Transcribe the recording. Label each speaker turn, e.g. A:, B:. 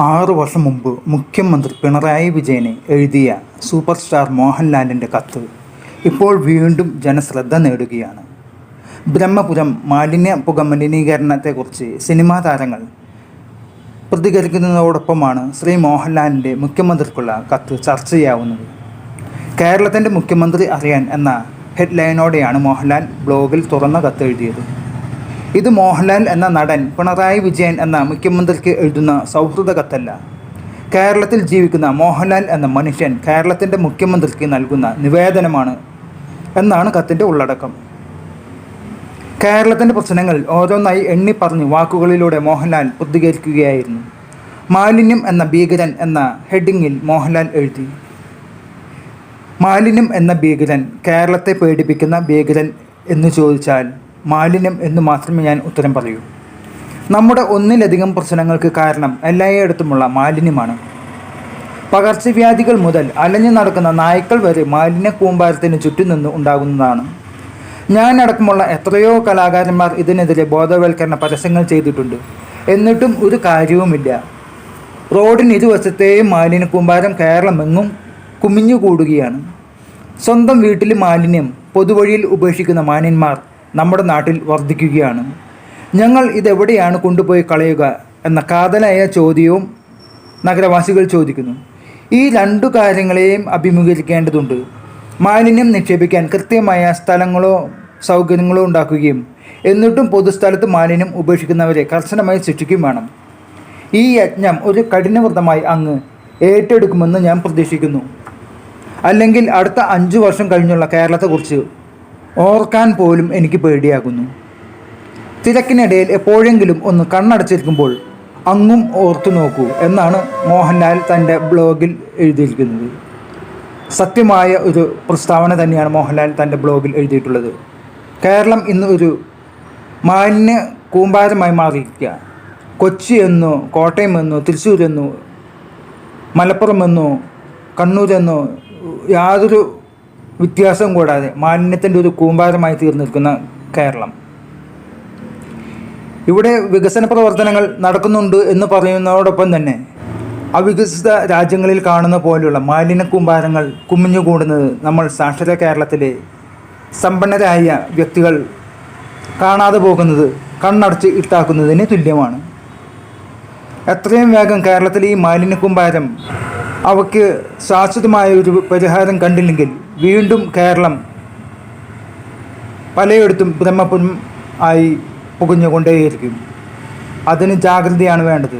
A: ആറു വർഷം മുമ്പ് മുഖ്യമന്ത്രി പിണറായി വിജയന് എഴുതിയ സൂപ്പർ സ്റ്റാർ മോഹൻലാലിന്റെ കത്ത് ഇപ്പോൾ വീണ്ടും ജനശ്രദ്ധ നേടുകയാണ്. ബ്രഹ്മപുരം മാലിന്യ പുക മലിനീകരണത്തെക്കുറിച്ച് സിനിമാ താരങ്ങൾ പ്രതികരിക്കുന്നതോടൊപ്പമാണ് ശ്രീ മോഹൻലാലിന്റെ മുഖ്യമന്ത്രിക്കുള്ള കത്ത് ചർച്ചയാവുന്നത്. കേരളത്തിന്റെ മുഖ്യമന്ത്രി അറിയാൻ എന്ന ഹെഡ്ലൈനോടെയാണ് മോഹൻലാൽ ബ്ലോഗിൽ തുറന്ന കത്ത് എഴുതിയത് ഇത് മോഹൻലാൽ എന്ന നടൻ പിണറായി വിജയൻ എന്ന മുഖ്യമന്ത്രിക്ക് എഴുതുന്ന സൗഹൃദ കത്തല്ല. കേരളത്തിൽ ജീവിക്കുന്ന മോഹൻലാൽ എന്ന മനുഷ്യൻ കേരളത്തിന്റെ മുഖ്യമന്ത്രിക്ക് നൽകുന്ന നിവേദനമാണ് എന്നാണ് കത്തിന്റെ ഉള്ളടക്കം. കേരളത്തിന്റെ പ്രശ്നങ്ങൾ ഓരോന്നായി എണ്ണി പറഞ്ഞ് വാക്കുകളിലൂടെ മോഹൻലാൽ പ്രതികരിക്കുകയായിരുന്നു. മാലിന്യം എന്ന ഭീകരൻ എന്ന ഹെഡിങ്ങിൽ മോഹൻലാൽ എഴുതി. മാലിന്യം എന്ന ഭീകരൻ കേരളത്തെ പേടിപ്പിക്കുന്ന ഭീകരൻ എന്ന് ചോദിച്ചാൽ മാലിന്യം എന്ന് മാത്രമേ ഞാൻ ഉത്തരം പറയൂ. നമ്മുടെ ഒന്നിലധികം പ്രശ്നങ്ങൾക്ക് കാരണം എല്ലായിടത്തുമുള്ള മാലിന്യമാണ്. പകർച്ചവ്യാധികൾ മുതൽ അലഞ്ഞു നടക്കുന്ന നായ്ക്കൾ വരെ മാലിന്യ കൂമ്പാരത്തിന് ചുറ്റും നിന്ന് ഉണ്ടാകുന്നതാണ്. ഞാൻ അടക്കമുള്ള എത്രയോ കലാകാരന്മാർ ഇതിനെതിരെ ബോധവൽക്കരണ പരസ്യങ്ങൾ ചെയ്തിട്ടുണ്ട്. എന്നിട്ടും ഒരു കാര്യവുമില്ല. റോഡിന് ഇരുവശത്തെയും മാലിന്യ കൂമ്പാരം കേരളമെങ്ങും കുമിഞ്ഞുകൂടുകയാണ്. സ്വന്തം വീട്ടിൽ മാലിന്യം പൊതുവഴിയിൽ ഉപേക്ഷിക്കുന്ന മാന്യന്മാർ നമ്മുടെ നാട്ടിൽ വർദ്ധിക്കുകയാണ്. ഞങ്ങൾ ഇതെവിടെയാണ് കൊണ്ടുപോയി കളയുക എന്ന കാതലായ ചോദ്യവും നഗരവാസികൾ ചോദിക്കുന്നു. ഈ രണ്ടു കാര്യങ്ങളെയും അഭിമുഖീകരിക്കേണ്ടതുണ്ട്. മാലിന്യം നിക്ഷേപിക്കാൻ കൃത്യമായ സ്ഥലങ്ങളോ സൗകര്യങ്ങളോ ഉണ്ടാക്കുകയും എന്നിട്ടും പൊതുസ്ഥലത്ത് മാലിന്യം ഉപേക്ഷിക്കുന്നവരെ കർശനമായി ശിക്ഷിക്കുകയും വേണം. ഈ യജ്ഞം ഒരു കഠിനവ്രതമായി അങ്ങ് ഏറ്റെടുക്കുമെന്ന് ഞാൻ പ്രതീക്ഷിക്കുന്നു. അല്ലെങ്കിൽ അടുത്ത അഞ്ചു വർഷം കഴിഞ്ഞുള്ള കേരളത്തെക്കുറിച്ച് ഓർക്കാൻ പോലും എനിക്ക് പേടിയാകുന്നു. തിരക്കിനിടയിൽ എപ്പോഴെങ്കിലും ഒന്ന് കണ്ണടച്ചിരിക്കുമ്പോൾ അങ്ങും ഓർത്തു നോക്കൂ എന്നാണ് മോഹൻലാൽ തന്റെ ബ്ലോഗിൽ എഴുതിയിരിക്കുന്നത്. സത്യമായ ഒരു പ്രസ്താവന തന്നെയാണ് മോഹൻലാൽ തന്റെ ബ്ലോഗിൽ എഴുതിയിട്ടുള്ളത്. കേരളം ഇന്ന് ഒരു മാലിന്യ കൂമ്പാരമായി മാറിയിരിക്കുക. കൊച്ചി എന്നോ കോട്ടയം എന്നോ തൃശ്ശൂരെന്നോ മലപ്പുറം എന്നോ കണ്ണൂരെന്നോ യാതൊരു വ്യത്യാസവും കൂടാതെ മാലിന്യത്തിന്റെ ഒരു കൂമ്പാരമായി തീർന്നിരിക്കുന്ന കേരളം. ഇവിടെ വികസന പ്രവർത്തനങ്ങൾ നടക്കുന്നുണ്ട് എന്ന് പറയുന്നതോടൊപ്പം തന്നെ അവികസിത രാജ്യങ്ങളിൽ കാണുന്ന പോലെയുള്ള മാലിന്യ കൂമ്പാരങ്ങൾ കുമിഞ്ഞുകൂടുന്നത് നമ്മൾ സാക്ഷര കേരളത്തിലെ സമ്പന്നരായ വ്യക്തികൾ കാണാതെ പോകുന്നത് കണ്ണടച്ച് ഇട്ടാക്കുന്നതിന് തുല്യമാണ്. എത്രയും വേഗം കേരളത്തിലെ ഈ മാലിന്യ കൂമ്പാരം അവയ്ക്ക് ശാശ്വതമായ ഒരു പരിഹാരം കണ്ടില്ലെങ്കിൽ വീണ്ടും കേരളം പലയിടത്തും ബ്രഹ്മപുരം ആയി പുകഞ്ഞുകൊണ്ടേയിരിക്കും. അതിന് ജാഗ്രതയാണ് വേണ്ടത്.